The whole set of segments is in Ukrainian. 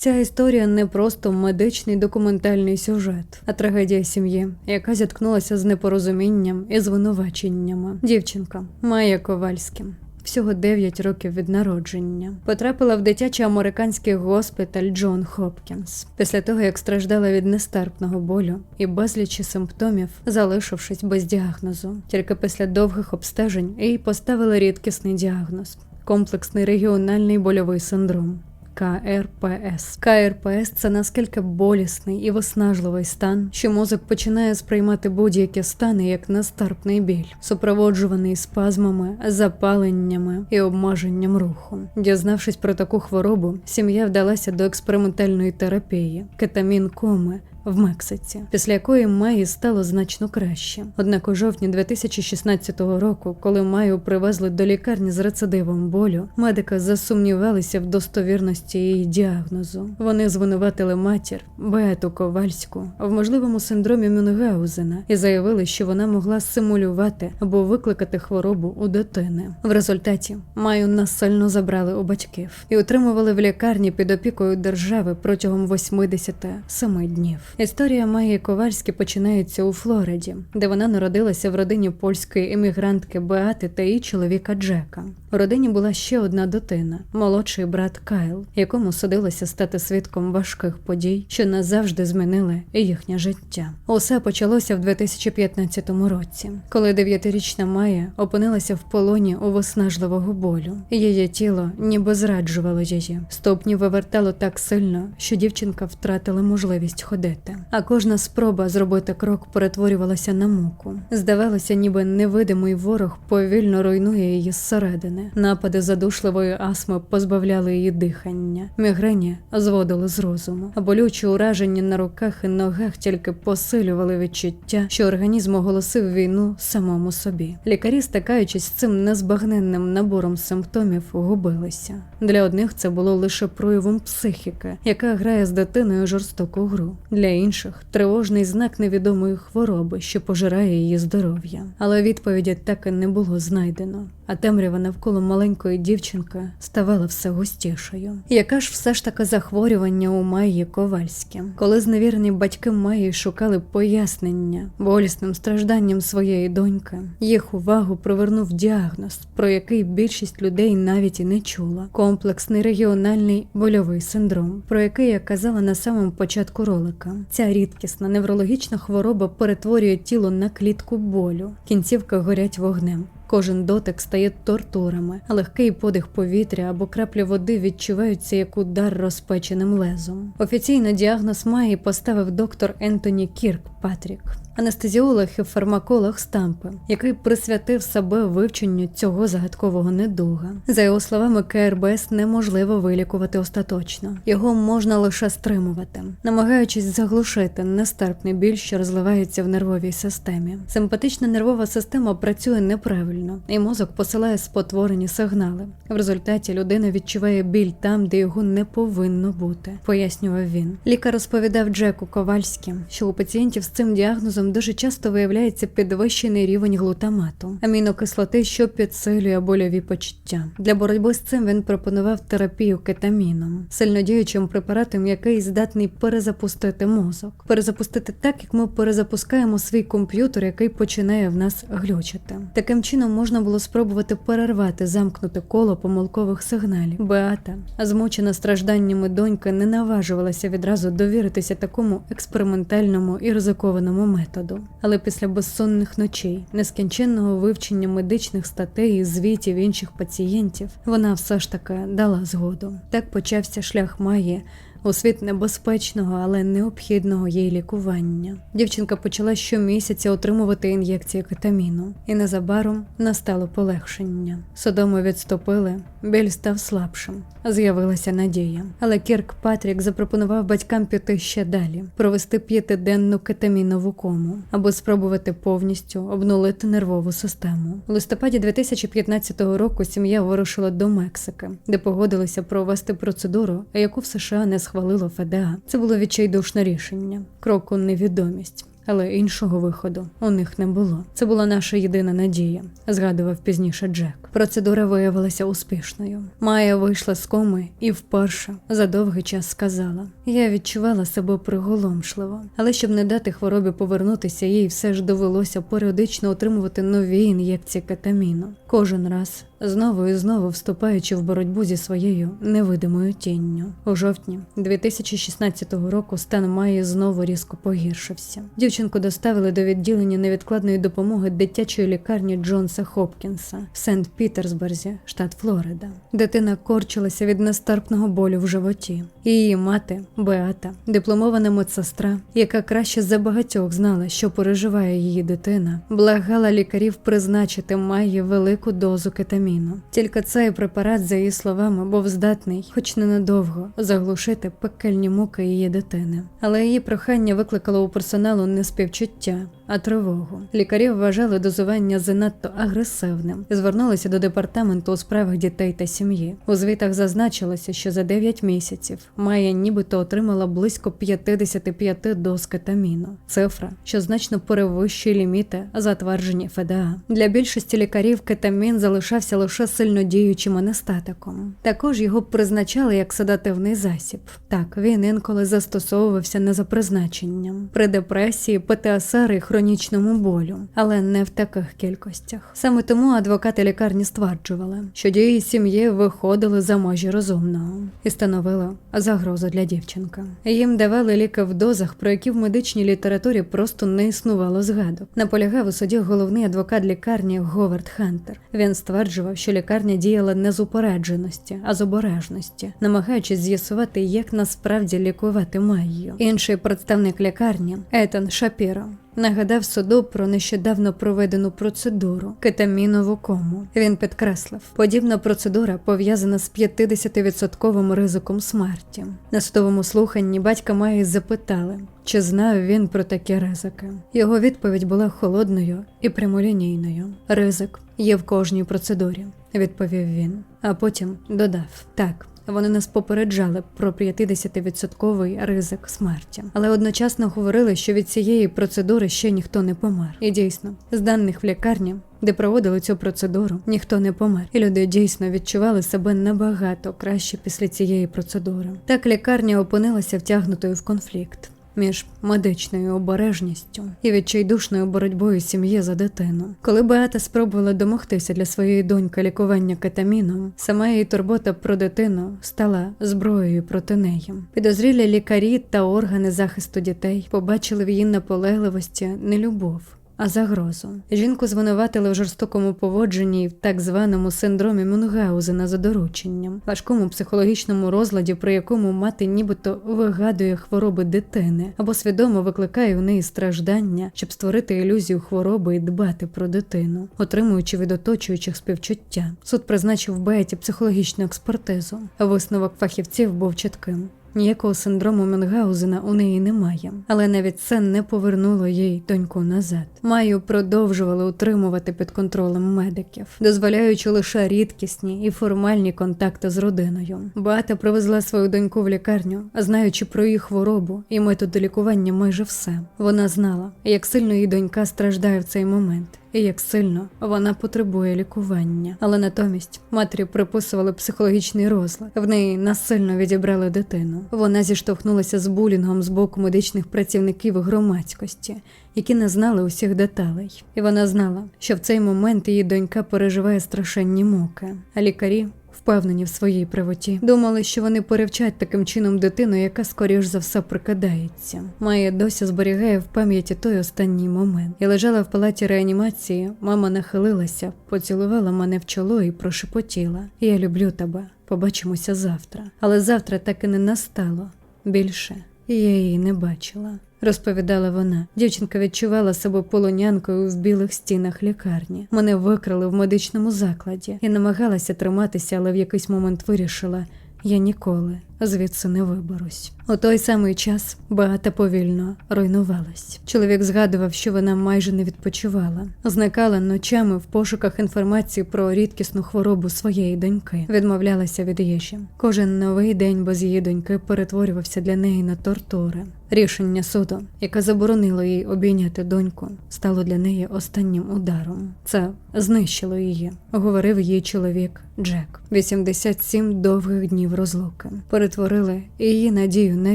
Ця історія не просто медичний документальний сюжет, а трагедія сім'ї, яка зіткнулася з непорозумінням і звинуваченнями. Дівчинка Майя Ковальська. Всього 9 років від народження потрапила в дитячий американський госпіталь Джон Хопкінс після того, як страждала від нестерпного болю і безлічі симптомів, залишившись без діагнозу. Тільки після довгих обстежень їй поставили рідкісний діагноз комплексний регіональний больовий синдром. КРПС. КРПС це наскільки болісний і виснажливий стан, що мозок починає сприймати будь-які стани як нестерпний біль, супроводжуваний спазмами, запаленнями і обмеженням руху. Дізнавшись про таку хворобу, сім'я вдалася до експериментальної терапії кетамін коми. В Мексиці, після якої Майі стало значно краще. Однак у жовтні 2016 року, коли Майю привезли до лікарні з рецидивом болю, медики засумнівалися в достовірності її діагнозу. Вони звинуватили матір Беату Ковальську в можливому синдромі Мюнгаузена і заявили, що вона могла симулювати або викликати хворобу у дитини. В результаті Майю насильно забрали у батьків і утримували в лікарні під опікою держави протягом 87 днів. Історія Майї Ковальські починається у Флориді, де вона народилася в родині польської емігрантки Беати та її чоловіка Джека. У родині була ще одна дитина, молодший брат Кайл, якому судилося стати свідком важких подій, що назавжди змінили їхнє життя. Усе почалося в 2015 році, коли дев'ятирічна Майя опинилася в полоні у виснажливого болю. Її тіло ніби зраджувало її. Стопні вивертало так сильно, що дівчинка втратила можливість ходити. А кожна спроба зробити крок перетворювалася на муку. Здавалося, ніби невидимий ворог повільно руйнує її зсередини. Напади задушливої астми позбавляли її дихання. Мігрені зводили з розуму, а болючі ураження на руках і ногах тільки посилювали відчуття, що організм оголосив війну самому собі. Лікарі, стикаючись з цим незбагненним набором симптомів, губилися. Для одних це було лише проявом психіки, яка грає з дитиною жорстоку гру. Для інших тривожний знак невідомої хвороби, що пожирає її здоров'я. Але відповіді так і не було знайдено. А темрява навколо маленької дівчинки ставала все густішою. Яка ж все ж таки захворювання у Майї Ковальські? Коли зневірені батьки Майї шукали пояснення болісним стражданням своєї доньки, їх увагу привернув діагноз, про який більшість людей навіть і не чула: комплексний регіональний больовий синдром, про який я казала на самому початку ролика. Ця рідкісна неврологічна хвороба перетворює тіло на клітку болю, кінцівки горять вогнем. Кожен дотик стає тортурами, а легкий подих повітря або краплі води відчуваються як удар розпеченим лезом. Офіційно діагноз Майї поставив доктор Ентоні Кірк Патрік, анестезіолог і фармаколог Стампи, який присвятив себе вивченню цього загадкового недуга. За його словами, КРБС неможливо вилікувати остаточно, його можна лише стримувати, намагаючись заглушити нестерпний біль, що розливається в нервовій системі. Симпатична нервова система працює неправильно, і мозок посилає спотворені сигнали. В результаті людина відчуває біль там, де його не повинно бути, пояснював він. Лікар розповідав Джеку Ковальські, що у пацієнтів з цим діагнозом дуже часто виявляється підвищений рівень глутамату, амінокислоти, що підсилює больові почуття. Для боротьби з цим він пропонував терапію кетаміном, сильнодіючим препаратом, який здатний перезапустити мозок, перезапустити так, як ми перезапускаємо свій комп'ютер, який починає в нас глючити. Таким чином можна було спробувати перервати замкнуте коло помилкових сигналів. Беата, змучена стражданнями донька, не наважувалася відразу довіритися такому експериментальному і ризикованому методу. Але після безсонних ночей, нескінченного вивчення медичних статей і звітів інших пацієнтів, вона все ж таки дала згоду. Так почався шлях Майї у світ небезпечного, але необхідного їй лікування. Дівчинка почала щомісяця отримувати ін'єкції кетаміну, і незабаром настало полегшення. Содоми відступили, біль став слабшим. З'явилася надія. Але Кірк Патрік запропонував батькам піти ще далі, провести п'ятиденну кетамінову кому, аби спробувати повністю обнулити нервову систему. У листопаді 2015 року сім'я вирушила до Мексики, де погодилися провести процедуру, яку в США не схвалило ФДА. Це було відчайдушне рішення, крок у невідомість. але іншого виходу у них не було. Це була наша єдина надія, згадував пізніше Джек. Процедура виявилася успішною. Майя вийшла з коми і вперше за довгий час сказала: Я відчувала себе приголомшливо, але щоб не дати хворобі повернутися, їй все ж довелося періодично отримувати нові ін'єкції кетаміну. Кожен раз знову і знову вступаючи в боротьбу зі своєю невидимою тінню. У жовтні 2016 року стан Майї знову різко погіршився. Дівчинку доставили до відділення невідкладної допомоги дитячої лікарні Джонса Хопкінса в Сент-Пітерсберзі, штат Флорида. Дитина корчилася від нестерпного болю в животі. Її мати Беата, дипломована медсестра, яка краще за багатьох знала, що переживає її дитина, благала лікарів призначити Майї велику дозу кетаміну. Тільки цей препарат, за її словами, був здатний, хоч ненадовго, заглушити пекельні муки її дитини. Але її прохання викликало у персоналу не співчуття, а тривогу. Лікарі вважали дозування занадто агресивним і звернулися до департаменту у справах дітей та сім'ї. У звітах зазначилося, що за 9 місяців Майя нібито отримала близько 55 доз кетаміну. Цифра, що значно перевищує ліміти, затверджені ФДА. Для більшості лікарів кетамін залишався лише сильнодіючим анестетиком. Також його призначали як седативний засіб. Так, він інколи застосовувався не за призначенням при депресії, ПТСР і хронічному болю, але не в таких кількостях. Саме тому адвокати лікарні стверджували, що дії сім'ї виходили за межі розумного і становили загрозу для дівчинка. Їм давали ліки в дозах, про які в медичній літературі просто не існувало згадок. Наполягав у суді головний адвокат лікарні Говард Хантер. Він стверджував, що лікарня діяла не з упередженості, а з обережності, намагаючись з'ясувати, як насправді лікувати Майю. Інший представник лікарні Етан Шапіро. Нагадав суду про нещодавно проведену процедуру кетамінову кому. Він підкреслив, подібна процедура пов'язана з 50% ризиком смерті. На судовому слуханні батька Майї запитали, чи знав він про такі ризики. Його відповідь була холодною і прямолінійною. Ризик є в кожній процедурі, відповів він, а потім додав так. Вони нас попереджали про 50% ризик смерті, але одночасно говорили, що від цієї процедури ще ніхто не помер. І дійсно, з даних в лікарні, де проводили цю процедуру, ніхто не помер, і люди дійсно відчували себе набагато краще після цієї процедури. Так лікарня опинилася втягнутою в конфлікт між медичною обережністю і відчайдушною боротьбою сім'ї за дитину. Коли Беата спробувала домогтися для своєї доньки лікування кетаміном, сама її турбота про дитину стала зброєю проти неї. Підозрілі лікарі та органи захисту дітей побачили в її наполегливості не любов а загрозу. Жінку звинуватили в жорстокому поводженні і в так званому синдромі Мюнгаузена за дорученням, важкому психологічному розладі, при якому мати нібито вигадує хвороби дитини або свідомо викликає у неї страждання, щоб створити ілюзію хвороби і дбати про дитину, отримуючи від оточуючих співчуття. Суд призначив Беті психологічну експертизу. Висновок фахівців був чітким. Ніякого синдрому Мюнгаузена у неї немає, але навіть це не повернуло їй доньку назад. Маю продовжували утримувати під контролем медиків, дозволяючи лише рідкісні і формальні контакти з родиною. Бата привезла свою доньку в лікарню, знаючи про її хворобу і методи лікування майже все. Вона знала, як сильно її донька страждає в цей момент і як сильно вона потребує лікування. Але натомість матері приписували психологічний розлад. В неї насильно відібрали дитину. Вона зіштовхнулася з булінгом з боку медичних працівників і громадськості, які не знали усіх деталей. І вона знала, що в цей момент її донька переживає страшенні муки, а лікарі впевнені в своїй правоті. Думали, що вони перевчать таким чином дитину, яка скоріш за все прикидається. Майя досі зберігає в пам'яті той останній момент. Я лежала в палаті реанімації, мама нахилилася, поцілувала мене в чоло і прошепотіла: Я люблю тебе. Побачимося завтра. Але завтра так і не настало більше. Я її не бачила розповідала вона. Дівчинка відчувала себе полонянкою в білих стінах лікарні. Мене викрали в медичному закладі і намагалася триматися, але в якийсь момент вирішила. Я ніколи звідси не виберусь. У той самий час багато повільно руйнувалась. Чоловік згадував, що вона майже не відпочивала, зникала ночами в пошуках інформації про рідкісну хворобу своєї доньки, відмовлялася від їжі. Кожен новий день без її доньки перетворювався для неї на тортури. Рішення суду, яке заборонило їй обійняти доньку, стало для неї останнім ударом. Це знищило її, говорив її чоловік Джек. 87 довгих днів розлуки перетворили її надію на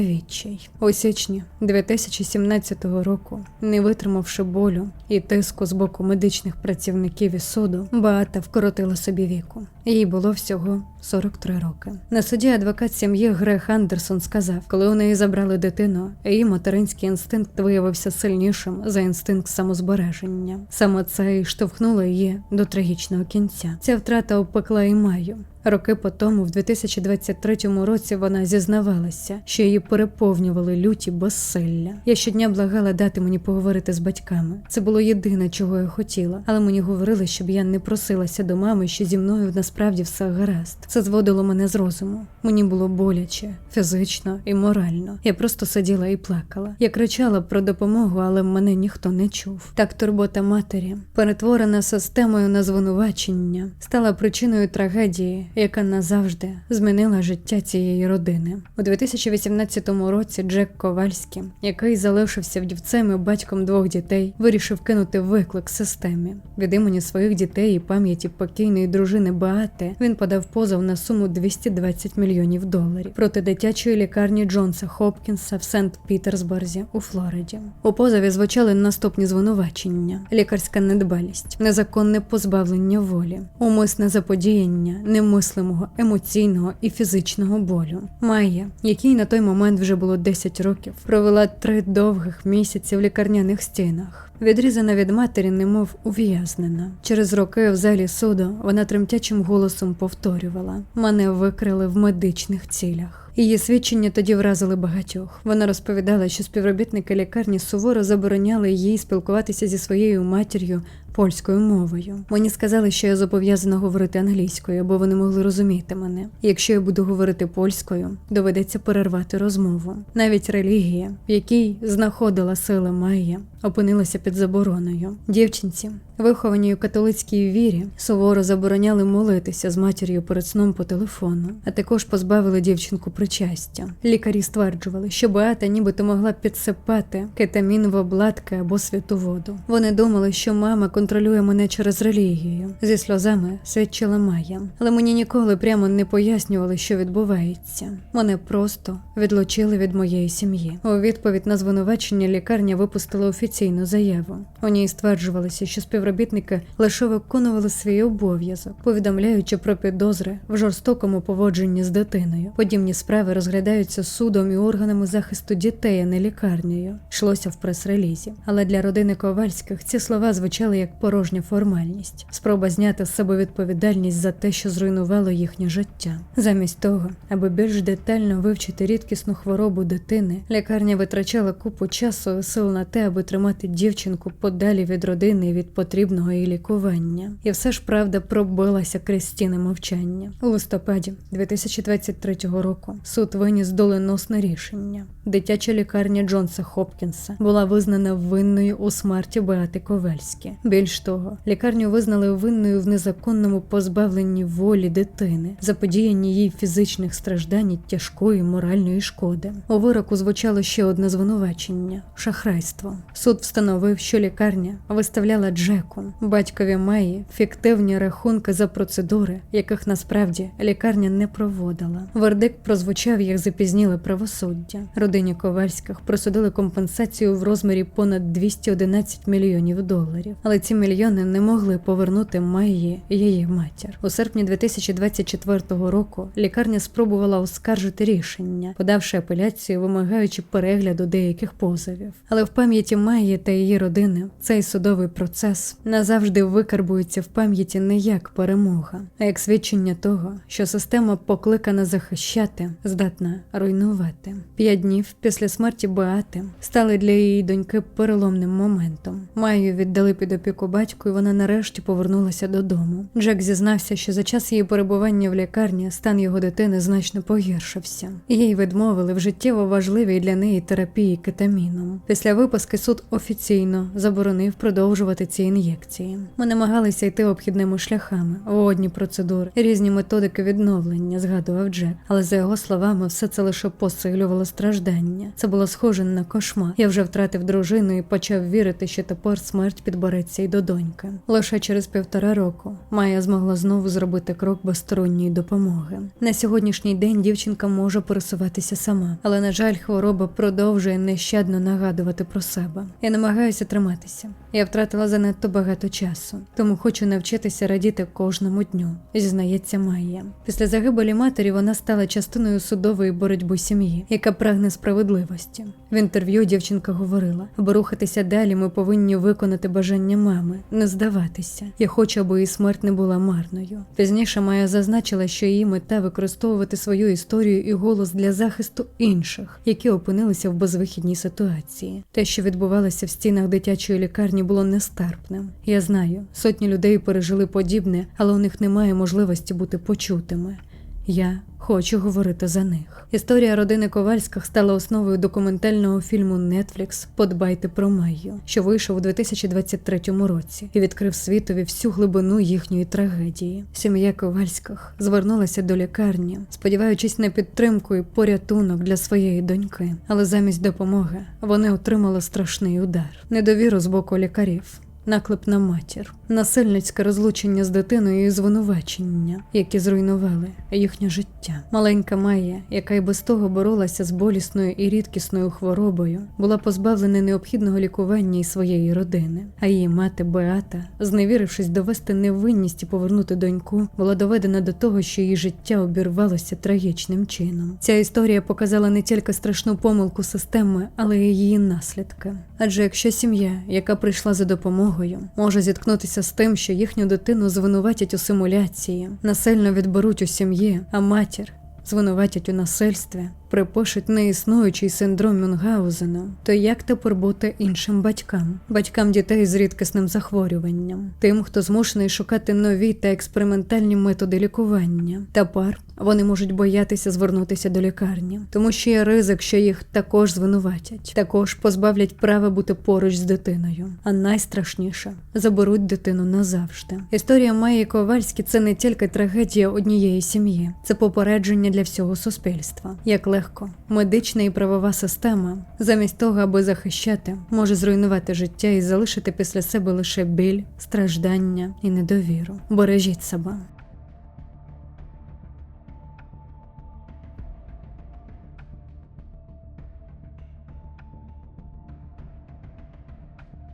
відчай. У січні 2017 року, не витримавши болю і тиску з боку медичних працівників і суду, Беата вкоротила собі віку. Їй було всього 43 роки. На суді адвокат сім'ї Грег Андерсон сказав, коли у неї забрали дитину, її материнський інстинкт виявився сильнішим за інстинкт самозбереження. Саме це і штовхнуло її до трагічного кінця. Ця втрата опекла і маю. Роки по тому, в 2023 році, вона зізнавалася, що її переповнювали люті безсилля. Я щодня благала дати мені поговорити з батьками. Це було єдине, чого я хотіла, але мені говорили, щоб я не просилася до мами, що зі мною насправді все гаразд. Це зводило мене з розуму. Мені було боляче, фізично і морально. Я просто сиділа і плакала. Я кричала про допомогу, але мене ніхто не чув. Так турбота матері, перетворена системою на звинувачення, стала причиною трагедії, яка назавжди змінила життя цієї родини. У 2018 році Джек Ковальський, який залишився вдівцем і батьком двох дітей, вирішив кинути виклик системі. Від імені своїх дітей і пам'яті покійної дружини Беати він подав позов на суму 220 мільйонів доларів проти дитячої лікарні Джонса Хопкінса в Сент-Пітерсбурзі у Флориді. У позові звучали наступні звинувачення: лікарська недбалість, незаконне позбавлення волі, умисне заподіяння, немислимого емоційного і фізичного болю. Майя, якій на той момент вже було 10 років, провела три довгих місяці в лікарняних стінах. Відрізана від матері, немов ув'язнена. Через роки в залі суду вона тремтячим голосом повторювала: мене викрили в медичних цілях. Її свідчення тоді вразили багатьох. Вона розповідала, що співробітники лікарні суворо забороняли їй спілкуватися зі своєю матір'ю польською мовою. Мені сказали, що я зобов'язана говорити англійською, бо вони могли розуміти мене. Якщо я буду говорити польською, доведеться перервати розмову. Навіть релігія, в якій знаходила сила Майя, опинилася під забороною. Дівчинці, вихованій у католицькій вірі, суворо забороняли молитися з матір'ю перед сном по телефону, а також позбавили дівчинку причастя. Лікарі стверджували, що Беата нібито могла підсипати кетамін в обладки або святу воду. Вони думали, що мама контролює мене через релігію. Зі сльозами свідчила Майя, але мені ніколи прямо не пояснювали, що відбувається. Мене просто відлучили від моєї сім'ї. У відповідь на звинувачення лікарня випустила офіційну заяву. У ній стверджувалося, що співробітники лише виконували свій обов'язок, повідомляючи про підозри в жорстокому поводженні з дитиною. Подібні справи розглядаються судом і органами захисту дітей, а не лікарнею. Йшлося в прес-релізі. Але для родини Ковальських ці слова звучали як порожня формальність, спроба зняти з себе відповідальність за те, що зруйнувало їхнє життя. Замість того, аби більш детально вивчити рідкісну хворобу дитини, лікарня витрачала купу часу і сил на те, аби тримати дівчинку подалі від родини і від потрібного її лікування. І все ж правда пробилася крізь стіни мовчання. У листопаді 2023 року суд виніс доленосне рішення. Дитяча лікарня Джонса Хопкінса була визнана винною у смерті Беати Ковельські. Більш того, лікарню визнали винною в незаконному позбавленні волі дитини, заподіянні їй фізичних страждань і тяжкої моральної шкоди. У вироку звучало ще одне звинувачення шахрайство. Суд встановив, що лікарня виставляла Джеку, батькові Майї, фіктивні рахунки за процедури, яких насправді лікарня не проводила. Вердикт прозвучав як запізніле правосуддя. Родині Ковальських присудили компенсацію в розмірі понад 211 мільйонів доларів, але ці мільйони не могли повернути Майї її матір. У серпні 2024 року лікарня спробувала оскаржити рішення, подавши апеляцію, вимагаючи перегляду деяких позовів. Але в пам'яті Майї та її родини цей судовий процес назавжди викарбується в пам'яті не як перемога, а як свідчення того, що система покликана захищати, здатна руйнувати. П'ять днів після смерті Беати стали для її доньки переломним моментом. Майю віддали під опіку року батьку, і вона нарешті повернулася додому. Джек зізнався, що за час її перебування в лікарні стан його дитини значно погіршився. Їй відмовили в життєво важливій для неї терапії кетаміном. Після виписки суд офіційно заборонив продовжувати ці ін'єкції. Ми намагалися йти обхідними шляхами, водні процедури, різні методики відновлення, згадував Джек. Але за його словами, все це лише посилювало страждання. Це було схоже на кошмар. Я вже втратив дружину і почав вірити, що тепер смерть підбереться й до доньки. Лише через півтора року Майя змогла знову зробити крок без сторонньої допомоги. На сьогоднішній день дівчинка може пересуватися сама, але на жаль, хвороба продовжує нещадно нагадувати про себе. Я намагаюся триматися. Я втратила занадто багато часу, тому хочу навчитися радіти кожному дню. Зізнається Майя. Після загибелі матері вона стала частиною судової боротьби сім'ї, яка прагне справедливості. В інтерв'ю дівчинка говорила: аби рухатися далі, ми повинні виконати бажання мами, не здаватися. Я хочу, аби її смерть не була марною. Пізніше Майя зазначила, що її мета використовувати свою історію і голос для захисту інших, які опинилися в безвихідній ситуації. Те, що відбувалося в стінах дитячої лікарні, було нестерпним. Я знаю, сотні людей пережили подібне, але у них немає можливості бути почутими. Я хочу говорити за них. Історія родини Ковальських стала основою документального фільму Netflix Подбайте про Майю, що вийшов у 2023 році і відкрив світові всю глибину їхньої трагедії. Сім'я Ковальських звернулася до лікарні, сподіваючись на підтримку і порятунок для своєї доньки. Але замість допомоги вони отримали страшний удар, недовіру з боку лікарів. Наклеп на матір, насильницьке розлучення з дитиною і звинувачення, які зруйнували їхнє життя. Маленька Майя, яка й без того боролася з болісною і рідкісною хворобою, була позбавлена необхідного лікування і своєї родини. А її мати Беата, зневірившись довести невинність і повернути доньку, була доведена до того, що її життя обірвалося трагічним чином. Ця історія показала не тільки страшну помилку системи, але й її наслідки. Адже якщо сім'я, яка прийшла за допомогою, може зіткнутися з тим, що їхню дитину звинуватять у симуляції, насильно відберуть у сім'ї, а матір звинуватять у насильстві, припишуть неіснуючий синдром Мюнгаузена, то як тепер бути іншим батькам, батькам дітей з рідкісним захворюванням, тим, хто змушений шукати нові та експериментальні методи лікування. Тепер вони можуть боятися звернутися до лікарні, тому що є ризик, що їх також звинуватять, також позбавлять права бути поруч з дитиною. А найстрашніше заберуть дитину назавжди. Історія Майї Ковальські це не тільки трагедія однієї сім'ї, це попередження для всього суспільства. Як легко, медична і правова система, замість того, аби захищати, може зруйнувати життя і залишити після себе лише біль, страждання і недовіру. Бережіть себе.